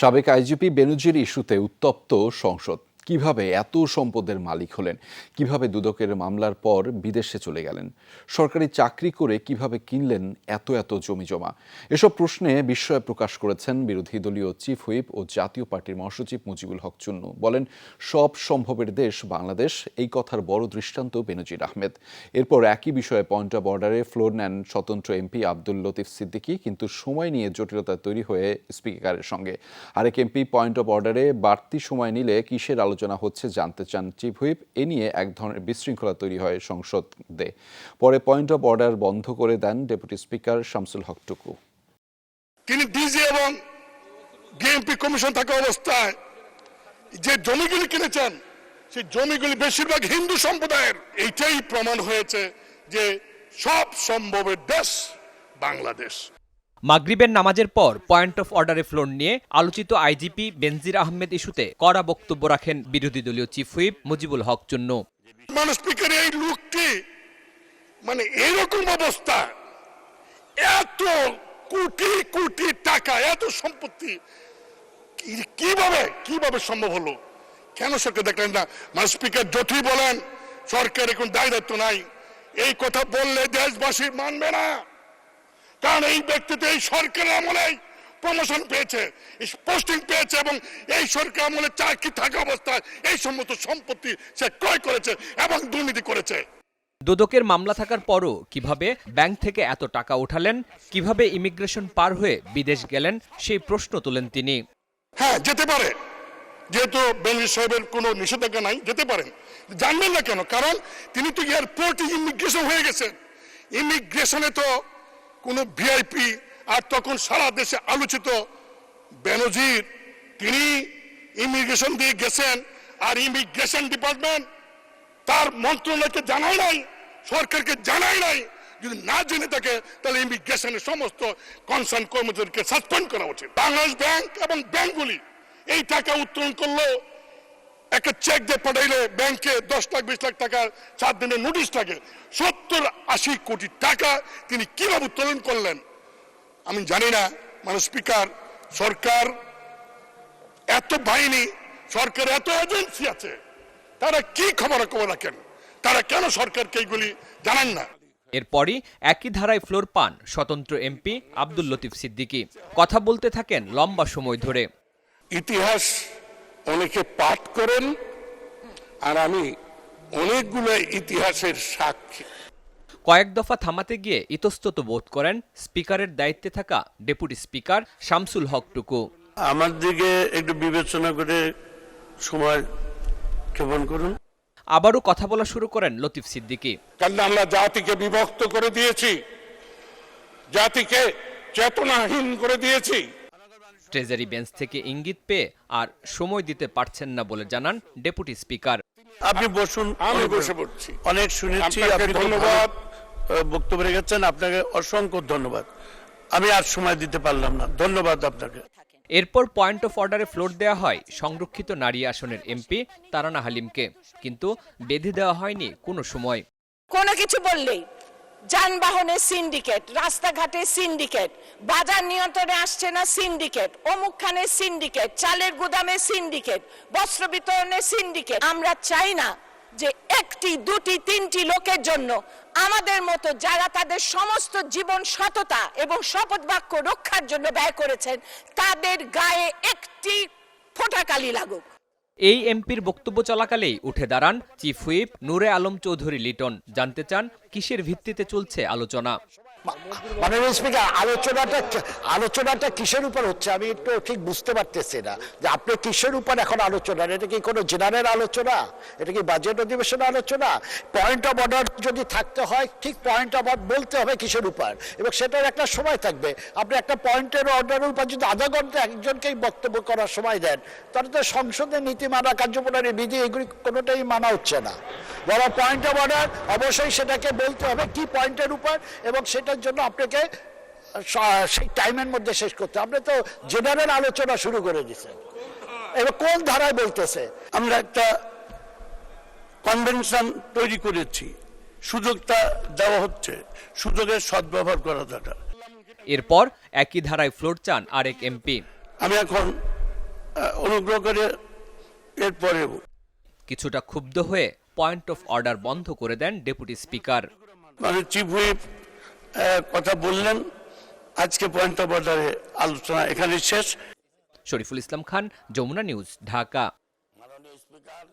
সাবেক আইজিপি বেনুজির ইস্যুতে উত্তপ্ত সংসদ। কীভাবে এত সম্পদের মালিক হলেন? কীভাবে দুদকের মামলার পর বিদেশে চলে গেলেন? সরকারি চাকরি করে কীভাবে কিনলেন এত এত জমি জমা? এসব প্রশ্নে বিস্ময় প্রকাশ করেছেন বিরোধী দলীয় চিফ হুইপ ও জাতীয় পার্টির মহাসচিব মুজিবুল হক চুন্নু। বলেন, সব সম্ভবের দেশ বাংলাদেশ, এই কথার বড় দৃষ্টান্ত বেনজির আহমেদ। এরপর একই বিষয়ে পয়েন্ট অব অর্ডারে ফ্লোর নেন স্বতন্ত্র এমপি আব্দুল লতিফ সিদ্দিকী, কিন্তু সময় নিয়ে জটিলতা তৈরি হয়ে স্পিকারের সঙ্গে। আরেক এমপি পয়েন্ট অব অর্ডারে বাড়তি সময় নিলে কিসের আলোচনা হচ্ছে, জানতে চান চিফ হুইপ এ নিয়ে এক ধরনের বিশৃঙ্খলা তৈরি হয় সংসদে। পরে পয়েন্ট অব অর্ডার বন্ধ করে দেন ডেপুটি স্পিকার শামসুল হক টুকু। তিনি ডিজি এবং ডিএমপি কমিশন থাকা অবস্থায় যে জমিগুলি কিনেছেন, সেই জমিগুলি বেশিরভাগ হিন্দু সম্প্রদায়ের। এইটাই প্রমাণ হয়েছে যে সব সম্ভবের দেশ বাংলাদেশ। মাগরিবের নামাজের পর পয়েন্ট অফ অর্ডারে ফ্লোর নিয়ে আলোচিত আইজিপি বেনজির আহমেদ ইস্যুতে কড়া বক্তব্য রাখেন বিরোধী দলীয় চিফ হুইপ মুজিবুল হক চুন্নু। মানুষ এই লোকটি মানে এরকম অবস্থা। এত কোটি কোটি টাকা, এত সম্পত্তি কীভাবে কীভাবে সম্ভব হলো? কেন সরকার দেখলেন না? মানে স্পিকার যতই বলেন, সরকার এখন দায় দায়িত্ব নাই। এই কথা বললে দেশবাসী মানবে না। কারণ এই ব্যক্তিতে এই সরকারের আমলেই প্রমোশন পেয়েছে পোস্টিং পেয়েছে এবং এই সরকার আমলে চাকরি থাকা অবস্থায় এই সমস্ত সম্পত্তি সে ক্রয় করেছে এবং দুর্নীতি করেছে। দুদকের মামলা থাকার পরও কীভাবে ব্যাংক থেকে এত টাকা উঠালেন কীভাবে ইমিগ্রেশন পার হয়ে বিদেশ গেলেন সেই প্রশ্ন তোলেন তিনি। হ্যাঁ যেতে পারে। যেহেতু বেনজির সাহেবের কোনো নিষেধাজ্ঞা নাই যেতে পারেন। জানবেন না কেন? কারণ তিনি তো এয়ারপোর্টে ইমিগ্রেশন হয়ে গেছেন। ইমিগ্রেশনে তো কোনো ভিআইপি আর তখন সারা দেশে আলোচিত বেনজির, তিনি ইমিগ্রেশন দিয়ে গেছেন, আর ইমিগ্রেশন ডিপার্টমেন্ট তার মন্ত্রণালয়কে জানাই নাই, সরকারকে জানাই নাই, যদি না জেনে থাকে, তাহলে ইমিগ্রেশনের সমস্ত কনসার্ন কর্মচারীকে সাসপেন্ড করা উচিত। বাংলাদেশ ব্যাংক এবং ব্যাংকগুলি এই টাকা উত্তোলন করল একটা চেক দিয়ে পাঠাইলে ব্যাংকে দশ লাখ বিশ লাখ টাকার চার দিনের নোটিশ থাকে সত্তর আশি কোটি টাকা তিনি কীভাবে উত্তোলন করলেন? আমি জানি না। মানে স্পিকার সরকার এত বাহিনী সরকার এত এজেন্সি আছে তারা কি খবর খবর রাখেন? তারা কেন সরকারকে এইগুলি জানান না? এরপরই একই ধারায় ফ্লোর পান স্বতন্ত্র এমপি আব্দুল লতিফ সিদ্দিকী। কথা বলতে থাকেন লম্বা সময় ধরে। ইতিহাস অনেকে পাঠ করেন আর আমি অনেকগুলো ইতিহাসের সাক্ষী। কয়েক দফা থামাতে গিয়ে ইতস্তত বোধ করেন স্পিকারের দায়িত্বে থাকা ডেপুটি স্পিকার শামসুল হক টুকু আমার দিকে একটু বিবেচনা করে সময় ক্ষেপণ করুন। আবারও কথা বলা শুরু করেন লতিফ সিদ্দিকী। কারণ আমরা জাতিকে বিভক্ত করে দিয়েছি জাতিকে চেতনাহীন করে দিয়েছি। ট্রেজারি বেঞ্চ থেকে ইঙ্গিত পেয়ে আর সময় দিতে পারছেন না বলে জানান ডেপুটি স্পিকার। আপনি বসুন আমি বসে পড়ছি। অনেক শুনেছি আপনাকে আপনি ধন্যবাদ। বক্তব্য রেখেছেন আপনাকে অসংখ্য ধন্যবাদ। আমি আর সময় দিতে পারলাম না ধন্যবাদ আপনাকে। এরপর পয়েন্ট অফ অর্ডারে ফ্লোর দেওয়া হয় সংরক্ষিত নারী আসনের এমপি তারানা হালিমকে কিন্তু বেঁধে দেওয়া হয়নি কোনো সময়। কোনো কিছু বললেই যানবাহনের সিন্ডিকেট, রাস্তাঘাটে সিন্ডিকেট, বাজার নিয়ন্ত্রণে আসছে না সিন্ডিকেট অমুকখানের সিন্ডিকেট, চালের গুদামে সিন্ডিকেট, বস্ত্র বিতরণের সিন্ডিকেট। আমরা চাই না যে একটি, দুটি, তিনটি লোকের জন্য আমাদের মতো যারা তাদের সমস্ত জীবন সততা এবং শপথ বাক্য রক্ষার জন্য ব্যয় করেছেন, তাদের গায়ে একটি ফোটাকালি লাগুক। এই এমপির বক্তব্য চলাকালেই উঠে দাঁড়ান চিফ হুইপ নূরে আলম চৌধুরী লিটন। জানতে চান কিসের ভিত্তিতে চলছে আলোচনা। মাননীয় স্পিকার, আলোচনাটা আলোচনাটা কিসের উপর হচ্ছে আমি একটু ঠিক বুঝতে পারতেছি না। যে আপনি কিসের উপর এখন আলোচনা? এটা কি কোনো জেনারেল আলোচনা? এটা কি বাজেট অধিবেশন আলোচনা? পয়েন্ট অফ অর্ডার যদি থাকতে হয়, ঠিক পয়েন্ট অফ অর্ডার বলতে হবে কিসের উপর? এবং সেটার একটা সময় থাকবে। আপনি একটা পয়েন্টের অর্ডারের উপর যদি আধা ঘণ্টা একজনকেই বক্তব্য করার সময় দেন, তাহলে তো সংসদের নীতিমালা, কার্যপ্রণালী, বিধি, এগুলি কোনোটাই মানা হচ্ছে না। বড় পয়েন্ট অফ অর্ডার অবশ্যই সেটাকে বলতে হবে কি পয়েন্টের উপর, এবং সেটার জন্য আপনাকে সেই টাইমের মধ্যে শেষ করতে আপনি তো জেনারেল আলোচনা শুরু করে দিচ্ছেন এবার কোন ধারায় বলতেছে? আমরা একটা কনভেনশন তৈরি করেছি। সুযোগটা দেওয়া হচ্ছে। সুযোগের সদ্ব্যবহার করা দরকার এরপর একই ধারায় ফ্লোর চান আরেক এমপি আমি এখন অনুগ্রহ করে এরপরেও কিছুটা ক্ষুব্ধ হয়ে পয়েন্ট অফ অর্ডার বন্ধ করে দেন ডেপুটি স্পিকার মানে চিফ হুইপ কথা বললেন আজকে পয়েন্ট অফ অর্ডারে আলোচনা এখানে শেষ। শরীফুল ইসলাম খান যমুনা নিউজ ঢাকা। মাননীয় স্পিকার